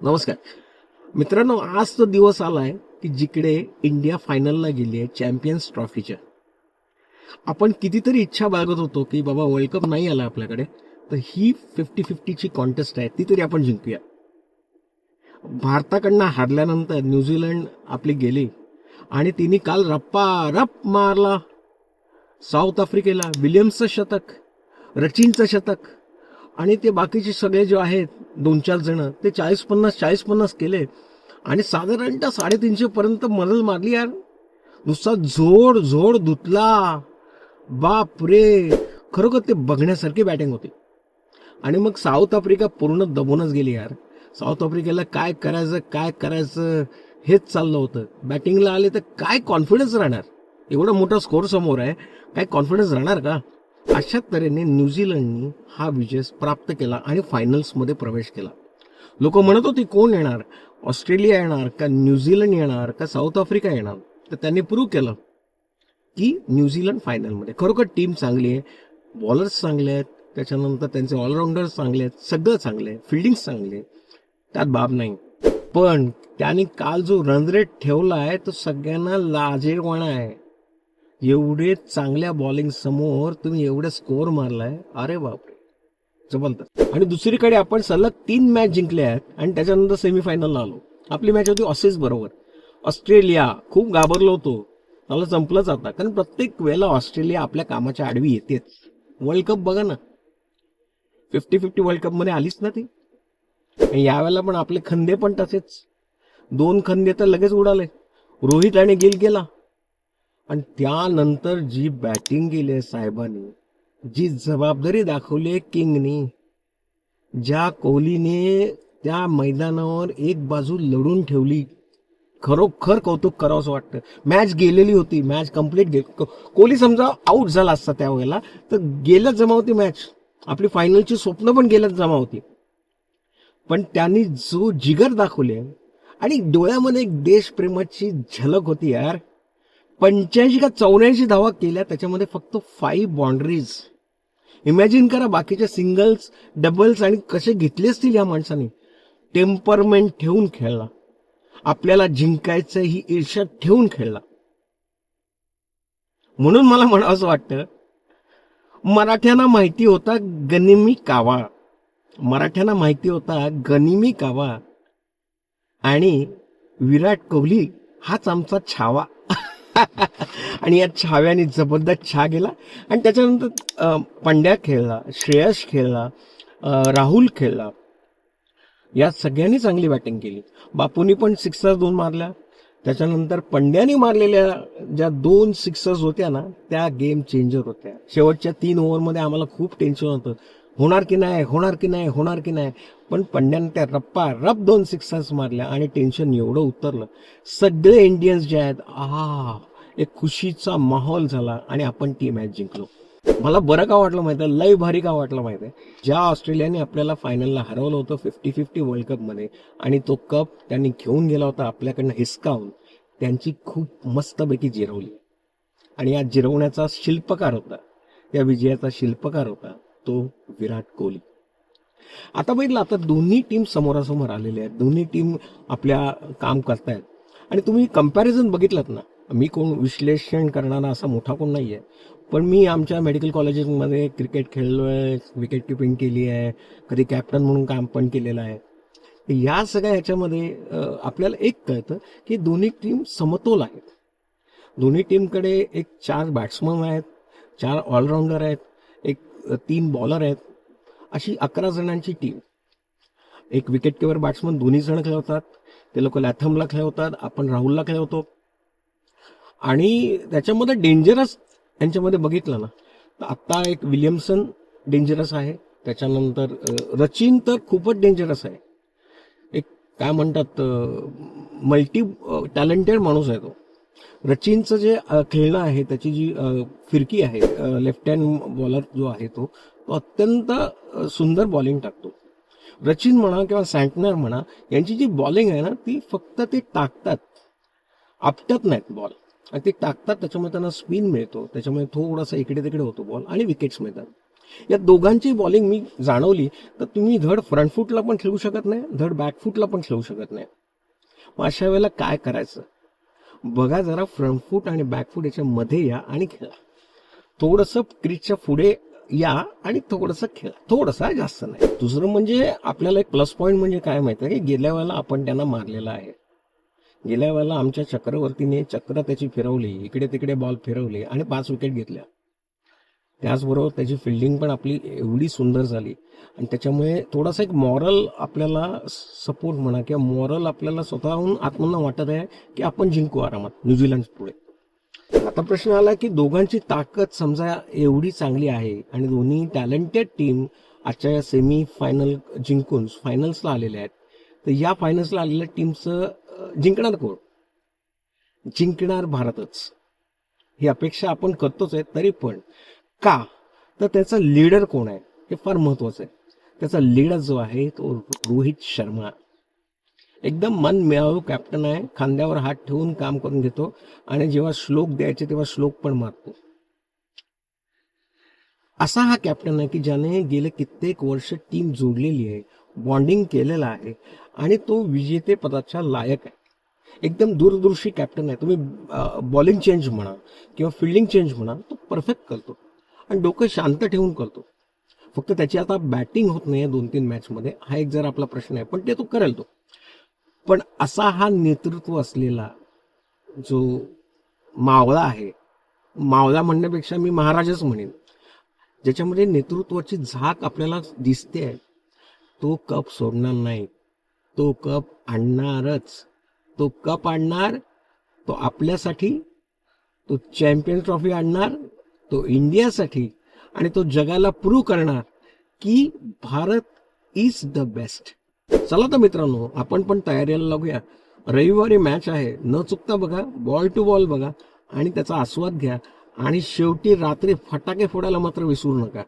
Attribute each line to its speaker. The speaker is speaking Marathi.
Speaker 1: नमस्कार. मित्रांनो आज तो दिवस आलाय की जिकडे इंडिया फायनलला गेली आहे चॅम्पियन्स ट्रॉफीच्या आपण कितीतरी इच्छा बाळगत होतो की बाबा वर्ल्ड कप नाही आला आपल्याकडे तर ही फिफ्टी फिफ्टीची कॉन्टेस्ट आहे ती तरी आपण जिंकूया. भारताकडनं हारल्यानंतर न्यूझीलंड आपली गेली आणि तिने काल रप्पा रप मारला. साऊथ आफ्रिकेला विलियम्सचं शतक रचिनचं शतक आणि ते बाकीचे सगळे जे आहेत दोन चार जण ते चाळीस पन्नास चाळीस पन्नास केले. आणि साधारणतः साडेतीनशे पर्यंत मजल मारली यार. नुसता जोड जोड धुतला. बाप रे खरोखर ते बघण्यासारखी बॅटिंग होती. आणि मग साऊथ आफ्रिका पूर्ण दबूनच गेली यार. साऊथ आफ्रिकेला काय करायचं काय करायचं हेच चाललं होतं. बॅटिंगला आले तर काय कॉन्फिडन्स राहणार? एवढा मोठा स्कोर समोर आहे. काय कॉन्फिडन्स राहणार का? अशा तऱ्हेने न्यूझीलंडनी हा विजय प्राप्त केला आणि फायनल्समध्ये प्रवेश केला. लोक म्हणत होते कोण येणार? ऑस्ट्रेलिया येणार का न्यूझीलंड येणार का साऊथ आफ्रिका येणार? तर त्यांनी प्रूव्ह केलं की न्यूझीलंड फायनलमध्ये खरोखर टीम चांगली आहे बॉलर्स चांगले आहेत त्याच्यानंतर त्यांचे ऑलराऊंडर्स चांगले आहेत सगळं चांगलं आहे फिल्डिंग चांगले त्यात बाब नाही. पण त्याने काल जो रन रेट ठेवला आहे तो सगळ्यांना लाजेरवाणा आहे. एवढे चांगल्या बॉलिंग समोर तुम्ही एवढे स्कोअर मारलाय. अरे बापरे. जबरदस्त. आणि दुसरीकडे आपण सलग तीन मॅच जिंकले आहेत आणि त्याच्यानंतर सेमीफायनलला आलो. आपली मॅच होती ऑसिस बरोबर. ऑस्ट्रेलिया खूप घाबरलो होतो. मला संपलंच आता. कारण प्रत्येक वेळेला ऑस्ट्रेलिया आपल्या कामाच्या आडवी येतेच. वर्ल्ड कप बघा ना. फिफ्टी फिफ्टी वर्ल्ड कपमध्ये आलीच ना ती. यावेळेला पण आपले खंदे पण तसेच. दोन खंदे तर लगेच उडाले. रोहित आणि गिल गेला. आणि त्यानंतर जी बॅटिंग केली आहे साहेबांनी जी जबाबदारी दाखवली आहे किंगनी ज्या कोहलीने त्या मैदानावर एक बाजू लढून ठेवली खरोखर कौतुक करावंसं वाटतं. मॅच गेलेली होती मॅच कंप्लीट गे कोहली समजा आऊट झाला असता त्यावेळेला तर गेल्याच जमा होती मॅच आपली फायनलची स्वप्न पण गेल्याच जमा होती. पण त्यांनी जो जिगर दाखवले आणि डोळ्यामध्ये एक देशप्रेमाची झलक होती यार. पंच्याऐंशी का चौऱ्याऐंशी धावा केल्या त्याच्यामध्ये फक्त फाईव्ह बाउंड्रीज इमॅजिन करा बाकीचे सिंगल्स डबल्स आणि कसे घेतले असतील या माणसाने. टेम्परमेंट ठेवून खेळला. आपल्याला जिंकायचं ही ईर्ष्या ठेवून खेळला. म्हणून मला म्हणावं असं वाटतं मराठ्यांना माहिती होता गनिमी कावा. मराठ्यांना माहिती होता गनिमी कावा. आणि विराट कोहली हाच आमचा छावा. आणि या छाव्याने जबरदस्त छा गेला. आणि त्याच्यानंतर पंड्या खेळला श्रेयस खेळला राहुल खेळला. या सगळ्यांनी चांगली बॅटिंग केली. बापूनी पण सिक्सर दोन मारल्या. त्याच्यानंतर पंड्यानी मारलेल्या ज्या दोन सिक्सर्स होत्या ना त्या गेम चेंजर होत्या. शेवटच्या तीन ओव्हरमध्ये आम्हाला खूप टेन्शन होतं. होणार की नाही? होणार की नाही? होणार की नाही? पण पंड्यानं त्या रप्पा रप दोन सिक्सर्स मारल्या आणि टेन्शन एवढं उतरलं. सगळे इंडियन्स जे आहेत आ एक खुशीचा माहोल झाला आणि आपण ती मॅच जिंकलो. मला बरं का वाटलं माहिती आहे? लय भारी का वाटलं माहिती आहे? ज्या ऑस्ट्रेलियाने आपल्याला फायनलला हरवलं होतं फिफ्टी फिफ्टी वर्ल्ड कपमध्ये आणि तो कप त्यांनी घेऊन गेला होता आपल्याकडनं हिसकावून त्यांची खूप मस्तपैकी जिरवली. आणि या जिरवण्याचा शिल्पकार होता. या विजयाचा शिल्पकार होता तो विराट कोहली. आता बघितलं आता दोन्ही टीम समोरासमोर आलेल्या आहेत. दोन्ही टीम आपल्या काम करतायत. आणि तुम्ही कंपॅरिझन बघितलं ना? मी कोण विश्लेषण करणारा असा मोठा कोण नाही आहे पण मी आमच्या मेडिकल कॉलेजेसमध्ये क्रिकेट खेळलो आहे विकेट किपिंग केली आहे कधी कॅप्टन म्हणून काम पण केलेलं आहे. तर या सगळ्या ह्याच्यामध्ये आपल्याला एक कळतं की दोन्ही टीम समतोल आहेत. दोन्ही टीमकडे एक चार बॅट्समन आहेत चार ऑलराऊंडर आहेत एक तीन बॉलर आहेत अशी अकरा जणांची टीम एक विकेट किपर बॅट्समन दोन्ही जण खेळवतात ते लोक लॅथमला खेळवतात आपण राहुलला खेळवतो. आणि त्याच्यामध्ये डेंजरस यांच्यामध्ये बघितलं ना तर आत्ता एक विलियमसन डेंजरस आहे. त्याच्यानंतर रचिन तर खूपच डेंजरस आहे. एक काय म्हणतात मल्टी टॅलेंटेड माणूस आहे तो. रचिनचं जे खेळणं आहे त्याची जी फिरकी आहे लेफ्ट हँड बॉलर जो आहे तो तो अत्यंत सुंदर बॉलिंग टाकतो. रचिन म्हणा किंवा सँटनर म्हणा यांची जी बॉलिंग आहे ना ती फक्त ते टाकतात. आपटत नाहीत बॉल आणि ते टाकतात त्याच्यामुळे त्यांना स्पिन मिळतो. त्याच्यामुळे थोडासा इकडे तिकडे होतो बॉल आणि विकेट्स मिळतात. या दोघांची बॉलिंग मी जाणवली तर तुम्ही धड फ्रंट फूटला पण खेळू शकत नाही धड बॅक फूटला पण खेळू शकत नाही. मग अशा वेळेला काय करायचं? बघा जरा फ्रंट फूट आणि बॅक फूट याच्या मध्ये या आणि खेळा. थोडंसं क्रीजच्या पुढे या आणि थोडंसं खेळा. थोडंसं जास्त नाही. दुसरं म्हणजे आपल्याला एक प्लस पॉईंट म्हणजे काय माहिती आहे? की गेल्या वेळेला आपण त्यांना मारलेला आहे. गेल्या वेळेला आमच्या चक्रवर्तीने चक्र त्याची फिरवली इकडे तिकडे बॉल फिरवले आणि पाच विकेट घेतल्या. त्याचबरोबर त्याची फिल्डिंग पण आपली एवढी सुंदर झाली. आणि त्याच्यामुळे थोडासा एक मॉरल आपल्याला सपोर्ट म्हणा किंवा मॉरल आपल्याला स्वतःहून आत्मना वाटत आहे की आपण जिंकू आरामात न्यूझीलंड पुढे. आता प्रश्न आला की दोघांची ताकद समजा एवढी चांगली आहे आणि दोन्ही टॅलेंटेड टीम आजच्या या सेमी फायनल जिंकून फायनल्सला आलेल्या आहेत तर या फायनल्सला आलेल्या टीमचं जिंकणार कोण? जिंकणार भारतच. ही अपेक्षा आपण करतोच आहे तरी पण. का? तर त्याचा लीडर कोण आहे? हे फार महत्वाचं आहे. त्याचा लीडर जो आहे तो रोहित शर्मा. एकदम मन मिळावू कॅप्टन आहे खांद्यावर हात ठेवून काम करून घेतो आणि जेव्हा श्लोक द्यायचे तेव्हा श्लोक पण मारतो. असा हा कॅप्टन आहे की ज्याने गेले कित्येक वर्ष टीम जोडलेली आहे बॉन्डिंग केलेलं आहे. आणि तो विजेतेपदाच्या लायक आहे. एकदम दूरदृष्टी कॅप्टन आहे. तुम्ही बॉलिंग चेंज म्हणा किंवा फिल्डिंग चेंज म्हणा तो परफेक्ट करतो. आणि डोकं शांत ठेवून करतो. फक्त त्याची आता बॅटिंग होत नाही दोन तीन मॅचमध्ये हा एक जर आपला प्रश्न आहे पण ते तो करेल तो. पण असा हा नेतृत्व असलेला जो मावळा आहे मावळा म्हणण्यापेक्षा मी महाराजच म्हणेन. ज्याच्यामध्ये नेतृत्वाची झाक आपल्याला दिसते आहे तो कप सोडणार नाही. तो कप आणणारच. तो कप आणणार तो आपल्यासाठी तो चॅम्पियन ट्रॉफी आणणार तो इंडियासाठी आणि तो जगाला प्रूव्ह करणार की भारत इज द बेस्ट चला तर मित्रांनो आपण पण तयारीला लागूया. रविवारी मॅच आहे. न चुकता बघा बॉल टू बॉल बघा आणि त्याचा आस्वाद घ्या. आणि शेवटी रात्री फटाके फोडायला मात्र विसरू नका.